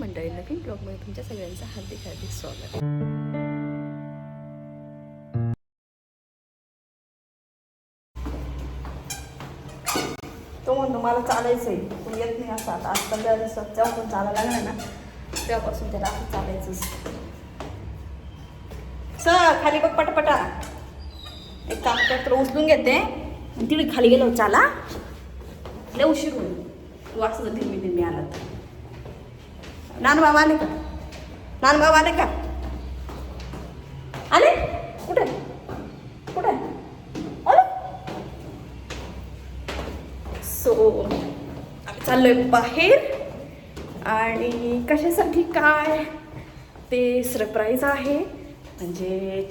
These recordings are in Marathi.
मंडळी नवीन ब्लॉगमध्ये तुमच्या सगळ्यांचं हार्दिक हार्दिक स्वागत. तो म्हणतो मला चालायचं आहे तू येत नाही असं. आता आज पंधरा दिवसात जेव्हा पण चालायला लागला ना तेव्हापासून त्याला असं चालायचंच. चल खाली बघ पटापटा. एक काम कर उचलून घेते. आणि तिकडे खाली गेलो चाला. लय उशीर होईल. तू असं धीमी धीमी आला तर नान बाबा आले का? नान बाबा आले का? आले? कुठे? कुठे? आले? सो आम्ही चाललोय बाहेर. आणि कशासाठी काय? ते सरप्राईज आहे. म्हणजे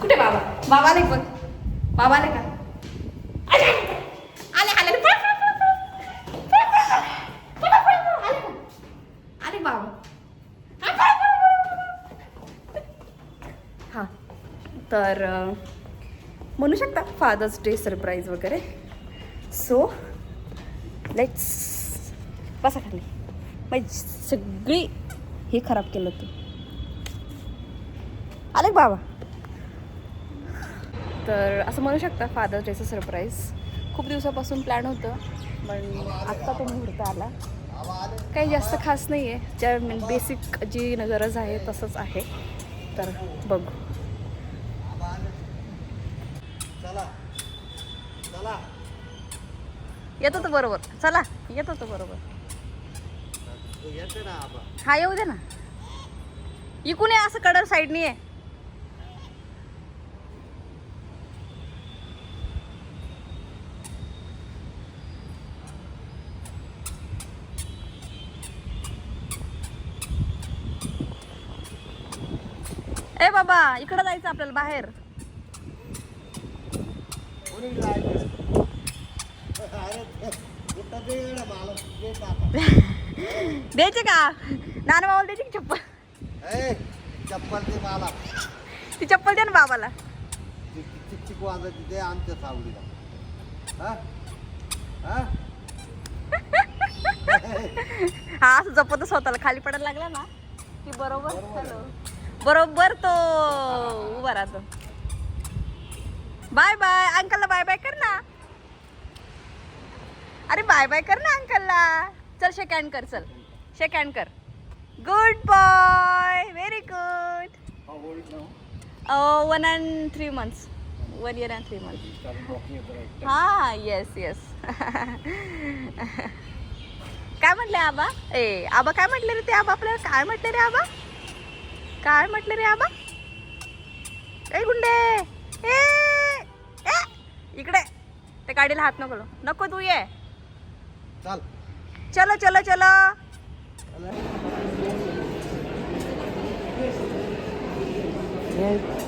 कुठे बाबा? बाबा आले बघ. बाबा आले का आले आले आले आले पळ, पळ, पळ, पळ. पळ, पळ, पळ. पळ, पळ, पळ. आले का? आले बाबा हा, पळ, पळ, पळ. हा तर म्हणू शकता फादर्स डे सरप्राईज वगैरे. सो लेट्स बसा खाली. माझी सगळी हे खराब केलं तू. आले बाबा? तर असं म्हणू शकता फादर्स डेचं सरप्राईज खूप दिवसापासून प्लॅन होतं पण आत्ता तो मुहूर्त आला. काही जास्त खास नाही आहे ज्या बेसिक जी गरज आहे तसंच आहे. तर बघू चला चला येतो तो बरोबर. चला येतो तो बरोबर. आबा. हा येऊ दे ना. इकून ये असं कडर साईडनी आहे ए बाबा इकडं जायचं आपल्याला बाहेर कोणी राहिलं अरे कुठं ते येडं मला ते टाका. द्यायचे का? नाना बाबाला द्यायची की चप्पल? चप्पल ते मला ती चप्पल द्या ना बाबाला. ती चिक चिक वाजायची ते आमच्या सावलीला हा असं जपत स्वतःला. खाली पडायला लागला ना की बरोबर हॅलो बरोबर तो उभा राहतो. बाय बाय अंकलला बाय बाय कर ना. अरे बाय बाय कर ना अंकलला. चल शेक हँड कर चल. शेक हँड कर. Good boy very good one and three months one year and three months हा येस येस काय म्हटले आबा? ए आबा काय म्हटले रे ते आबा आपल्याला? काय म्हटले रे आबा? काय म्हटले रे आबा? ए गुंडे! ए ए! इकडे. त्या गाडीला हात नको. नको तू ये. चल. चलो चलो चलो.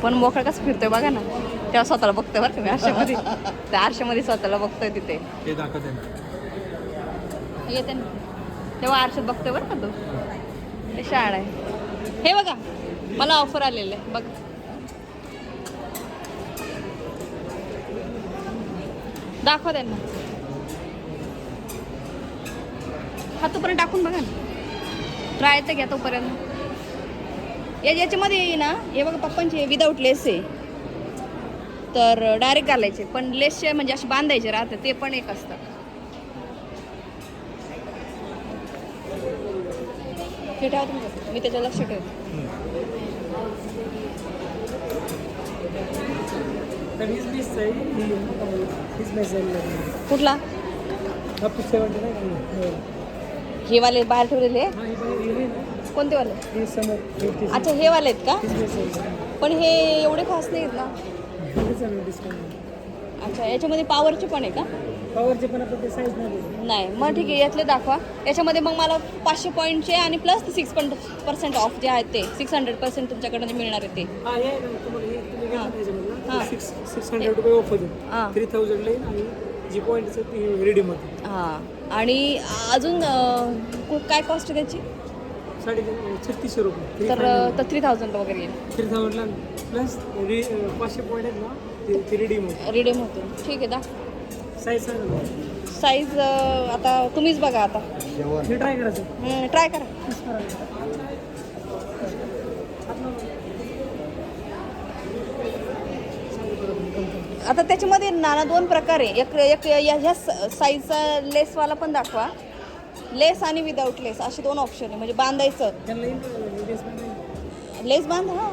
पण मोकळा कसं फिरतोय बघा ना. तेव्हा स्वतःला बघतोय बरं का मी आरशामध्ये. त्या आरशामध्ये स्वतःला बघतोय तिथे. येते ना. तेव्हा आरशात बघतोय बरं का तू? ते शाळा आहे. हे बघा मला ऑफर आलेलं आहे. बघ. दाखवा त्यांना. हा तोपर्यंत टाकून बघा ना. ट्राय तर घ्या तोपर्यंत. या याच्यामध्ये ना हे बघा पप्पांचे विदाऊट लेस आहे. तर डायरेक्ट घालायचे. पण लेसचे म्हणजे असे बांधायचे राहते ते पण एक असतं. हे ठेवा तुम्ही. मी त्याच्या लक्ष ठेवते. ही मेसेज कुठला? अप टू सेवन्टी नाही हे. वाले बाहेर ठेवलेले? हां ही ही कोणते वाले? हे समोर अच्छा हे वाले आहेत का? पण हे एवढे खास नाहीत ना? अच्छा याच्यामध्ये पॉवरचे पण आहे का? पॉवरचे पण आपण ते साईज नाही. नाही मग ठीक आहे यातले दाखवा. याच्यामध्ये मग मला पाचशे पॉईंटचे आणि प्लस सिक्स पर्सेंट ऑफ जे आहेत ते सिक्स हंड्रेड पर्सेंट तुमच्याकडनं मिळणार आहे ते. सिक्स सिक्स हंड्रेड रुपये ऑफ हां. थ्री थाउजंडला येईल आणि जी पॉईंटचं ती रेडीम होते हां. आणि अजून अं, कु- काय कॉस्ट आहे त्याची? साडे छत्तीसशे रुपये. तर तर थ्री थाउजंड वगैरे येईल. थ्री थाउजंडला प्लस पाचशे पॉईंट आहेत ना ते ते रेडीम होते रिडीम होते. ठीक आहे दा. साईज सांगा ना. साईज आता तुम्हीच बघा आता. हे ट्राय करायचं ट्राय करा. आता त्याच्यामध्ये नाना दोन प्रकार आहे. एक एक या- ह्या साईजचा लेसवाला पण दाखवा. लेस आणि विदाऊट लेस असे दोन ऑप्शन आहे. म्हणजे बांधायचं. लेस बांध हा.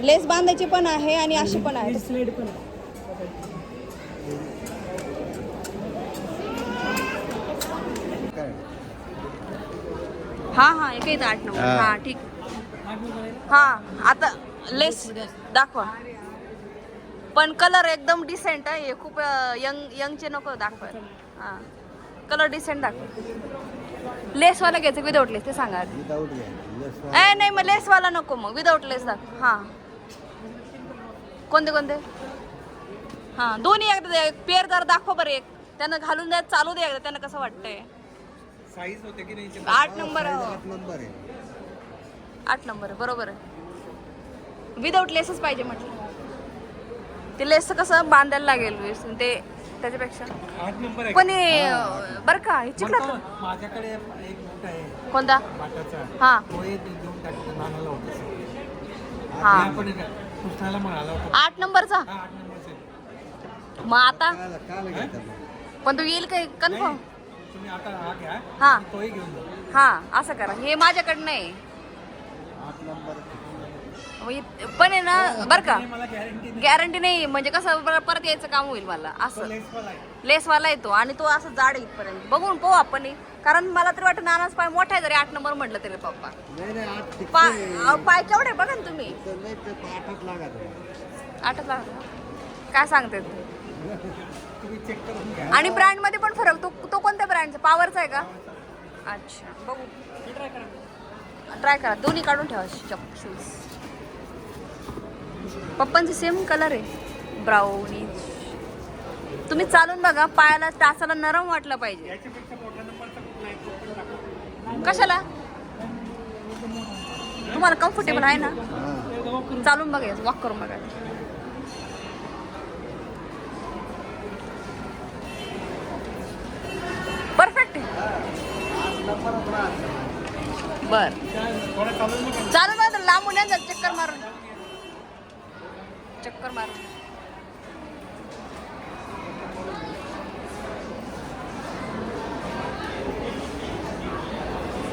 लेस बांधायचे पण आहे आणि असे पण आहे. हा हा एक आठ नंबर हा. ठीक. हा आता लेस दाखवा. पण कलर एकदम डिसेंट आहे. हे खूप यंग यंगचे नको दाखवा हा. कलर डिसेंट दाखवा लेसवाला घ्यायचं विदाऊट लेस ते सांगा ए नाही मग लेसवाला नको मग. विदाऊट लेस दाखव हा. कोणते कोणते? हा दोन्ही एकदा पेर जर दाखव बरं एक. त्यांना घालून द्या चालू दे एकदा. त्यांना कसं वाटतंय. साईज होते की नाही आठ नंबर आठ नंबर आहे. आठ नंबर आहे, बरोबर आहे. विदाऊट लेसच पाहिजे म्हटलं. ते लेस कसं बांधायला लागेल. ते त्याच्यापेक्षा. आठ नंबर आहे. पण हे बरं का हे चिखलात. म्हणतो, माझ्याकडे एक मोठा आहे. कोणता? हा. तो एक देऊन टाकतो नानाला होता हा. आपण कृष्णाला म्हणाला होता. आठ नंबरचा हा आठ नंबरचे मग आता? पण तो येईल काय? कन्फर्म? तुम्ही आता हा घ्या. हा. तोही घेऊन जा हा असं करा. हे माझ्याकडनं आहे. आठ नंबर पण आहे ना बरं का. गॅरंटी नाही. म्हणजे कसं बर- परत यायचं काम होईल मला असं. लेसवाला येतो आणि तो असं जाड इथपर्यंत. बघून पाहू आपण हे. कारण मला तरी वाटतं नानाच पाय मोठा आहे जरी आठ नंबर म्हटलं तरी पप्पा. पाय केवढे बघा ना तुम्ही. आठच लाख काय सांगते आणि ब्रँडमध्ये पण फरक तो तो कोणत्या ब्रँडचा पॉवरचा आहे का? अच्छा बघू. ट्राय करा. दोन्ही काढून ठेवा शूज पप्पांचे सेम कलर आहे. ब्राऊनी तुम्ही चालून बघा पायाला टाचाला नरम वाटलं पाहिजे. कशाला? तुम्हाला कम्फर्टेबल आहे ना? चालून बघा वॉक करून बघा. परफेक्ट बर. चालून बघा. लांबून चक्कर मारून. चक्कर मारून.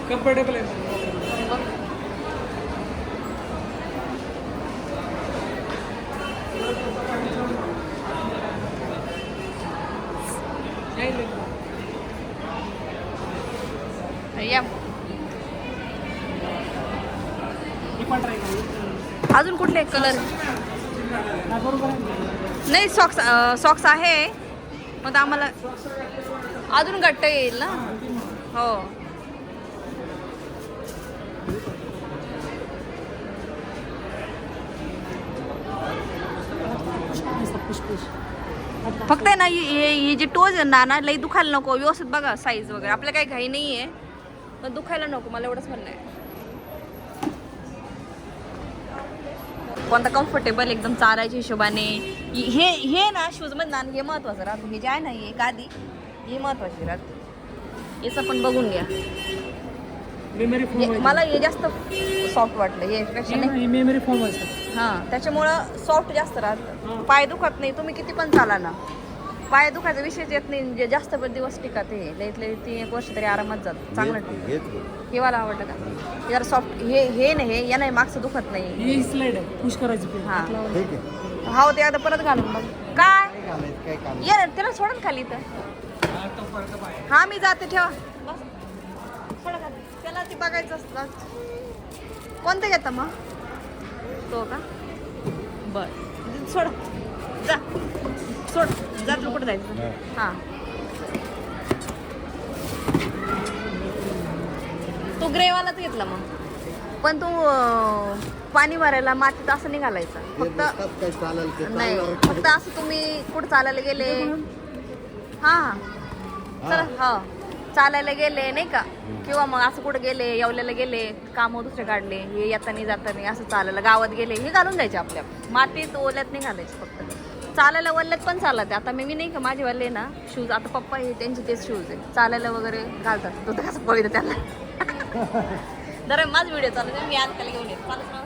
कम्फर्टेबल आहे. अजून कुठले? कलर नाही सॉक्स सॉक्स आहे. मग आम्हाला अजून घट्ट येईल ना? हो. फक्त आहे ना ही हे- ही टोज आहे ना ना लई दुखायला नको. व्यवस्थित बघा साईज वगैरे. आपल्या काही घाई नाही आहे पण दुखायला नको मला एवढंच म्हणणं आहे. कोणता कम्फर्टेबल एकदम चालायच्या हिशोबाने. हि- हे ना शूजमध्ये ना हे महत्वाचं राहतं. हे जे आहे ना हे गादी हे महत्वाची राहते. याचं पण बघून घ्या. हे- मला हे जास्त सॉफ्ट वाटलं. हे पेक्षा नाही मेमरी हां त्याच्यामुळं सॉफ्ट जास्त राहतं. पाय दुखत नाही तुम्ही किती पण चाला ना. पाय दुखायचा विषयच येत नाही. जे जास्त पण दिवस टिकत हे लईत लई तीन एक वर्ष तरी आरामात जात. चांगलं टिकतं. हे मला आवडलं का? हे जरा सॉफ्ट हे हे नाही हे या नाही मागचं दुखत नाही. ही स्लाईड आहे. पुश करायची पुढे. हा. हात लावायचा. ठीक आहे. हा ते आता परत घालून बघ. काय? काय घालायचं काय काम ये त्याला सोडा ना खाली इथं. हा, तो. हा मी जाते ठेवा. बस. सोडा खाली. त्याला ते बघायचं असतं. कोणतं घेता मग? तो का? बर. सोड. जा. सोड. कुठं जायचं? हा. तो ग्रेवालाच घेतला मग. पण तू अं, पाणी भरायला मातीत असं नाही घालायचं हे फक्त नुसतं काय चालेल ते नाही. फक्त असं तुम्ही कुठं चालायला गेले? हा हा. चला हा. चालायला गेले नाही का? किंवा मग असं कुठं गेले येवल्याला गेले काम दुसरे काढले हे येतानी जातानी असं चालायला गावात गेले हे घालून जायचे आपल्या. मातीत ओल्यात नाही घालायचे फक्त. चालायला वल्ल्यात पण चालत आता मी नाही का माझे वाले ना शूज आता पप्पा हे त्यांचे तेच शूज आहे चालायला वगैरे घालतात. तो तर कसं पळीत त्याला. दर माझा व्हिडिओ चालू आहे, मी आज त्याला घेऊन येतो. चालत राहू.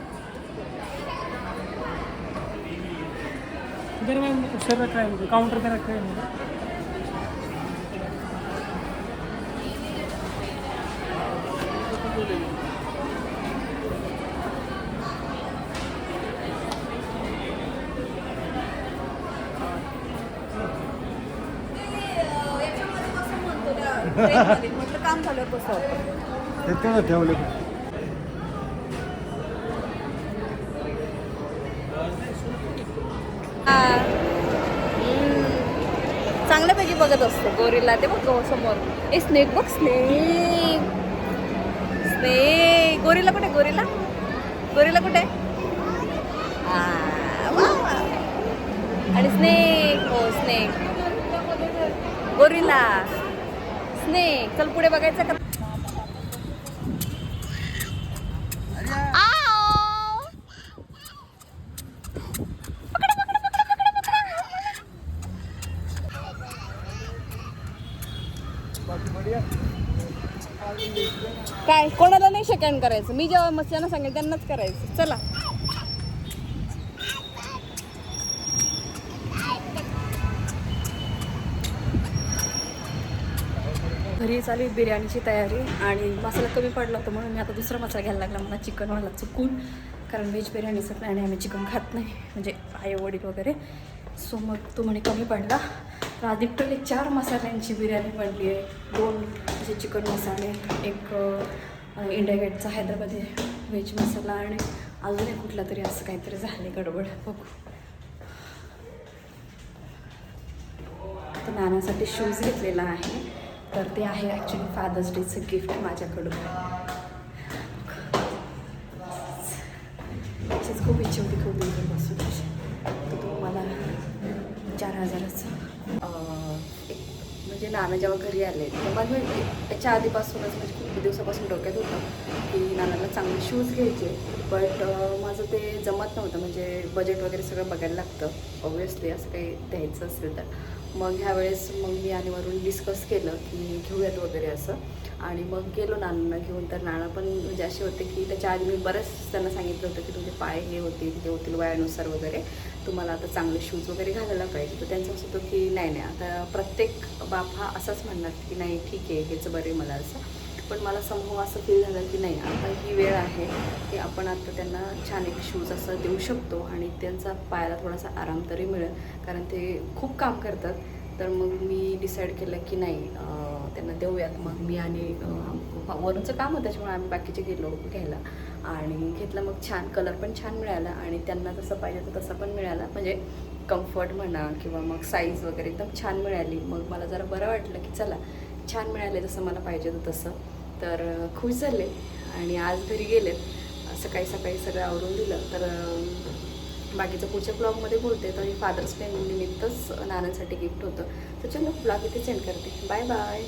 इधर मैम सर काउंटर ट्रेनमध्ये. म्हटलं काम झालं कसं ते तेवढं ठेवले. चांगल्यापैकी बघत असतो गोरीला. ते बघ समोर. ए स्नेक बघ स्नेक. स्नेक. गोरीला कुठे गोरीला? गोरीला कुठे? आ, वा, वा. आणि स्नेक. हो स्नेक. गोरीला. स्नेक चल पुढे बघायचं का? काय? कोणाला नाही सेकंड करायचं. मी जेव्हा मस्त्यांना सांगेल त्यांनाच करायचं. चला. घरी चालू आहे बिर्याणीची तयारी आणि मसाला कमी पडला होता म्हणून मी आता दुसरा मसाला घ्यायला लागला. मला चिकनवाला चुकून कारण व्हेज बिर्याणीचं प्लॅन आहे आम्ही चिकन खात नाही म्हणजे आई वडील वगैरे. सो मग तो म्हणे कमी पडला. तर आधी टोटल चार मसाल्यांची बिर्याणी बनली आहे. दोन असे चिकन मसाले एक इंडिया गेटचा हैदराबादी व्हेज मसाला आणि अजून एक कुठला तरी असं काहीतरी झाले गडबड. बघू. तर नानासाठी शूज घेतलेला आहे. तर ते आहे ॲक्च्युली फादर्स डेचं गिफ्ट माझ्याकडून. त्याचीच खूप इच्छा होती खूप दिवसापासून. तर तो मला चार हजाराचं. एक म्हणजे नाना जेव्हा घरी आले तेव्हा मी त्याच्या आधीपासूनच म्हणजे खूप दिवसापासून डोक्यात होतं की नानाला चांगले शूज घ्यायचे. बट माझं ते जमत नव्हतं म्हणजे बजेट वगैरे सगळं बघायला लागतं ऑब्वियसली असं काही द्यायचं असेल तर. मग ह्यावेळेस मग मी आणि वरून डिस्कस केलं की घेऊयात वगैरे असं. आणि मग गेलो नानांना घेऊन. तर नाना पण म्हणजे असे होते की त्याच्या आधी मी बरंच त्यांना सांगितलं होतं की तुमचे पाय हे होतील हे होतील वयानुसार वगैरे. तुम्हाला आता चांगले शूज वगैरे घालायला पाहिजे. तर त्यांचं असं होतं की नाही नाही आता प्रत्येक बाप हा असाच म्हणणार की नाही ठीक आहे हेच बरे मला असं. पण मला समूह असं फील झालं की नाही आता ही वेळ आहे की आपण आता त्यांना छान एक शूज असं देऊ शकतो आणि त्यांचा पायाला थोडासा आराम तरी मिळेल. कारण ते खूप काम करतात. तर मग मी डिसाईड केलं की नाही त्यांना देऊयात. मग मी आणि वरूनचं काम होतं त्याच्यामुळे आम्ही बाकीचे गेलो घ्यायला. आणि घेतलं मग छान कलर पण छान मिळाला आणि त्यांना जसं पाहिजे तर तसं पण मिळाला. म्हणजे कम्फर्ट म्हणा किंवा मग साईज वगैरे एकदम छान मिळाली. मग मला जरा बरं वाटलं की चला छान मिळाले जसं मला पाहिजे होतं तसं. तर खुश झाले आणि आज घरी गेलेत सकाळी सकाळी सगळं आवरून दिलं. तर बाकीचं पुढच्या ब्लॉगमध्ये बोलते. तर फादर्स डे निमित्तच नानांसाठी गिफ्ट होतं. तर चलो ब्लॉग इथे सेंड करते. Bye bye.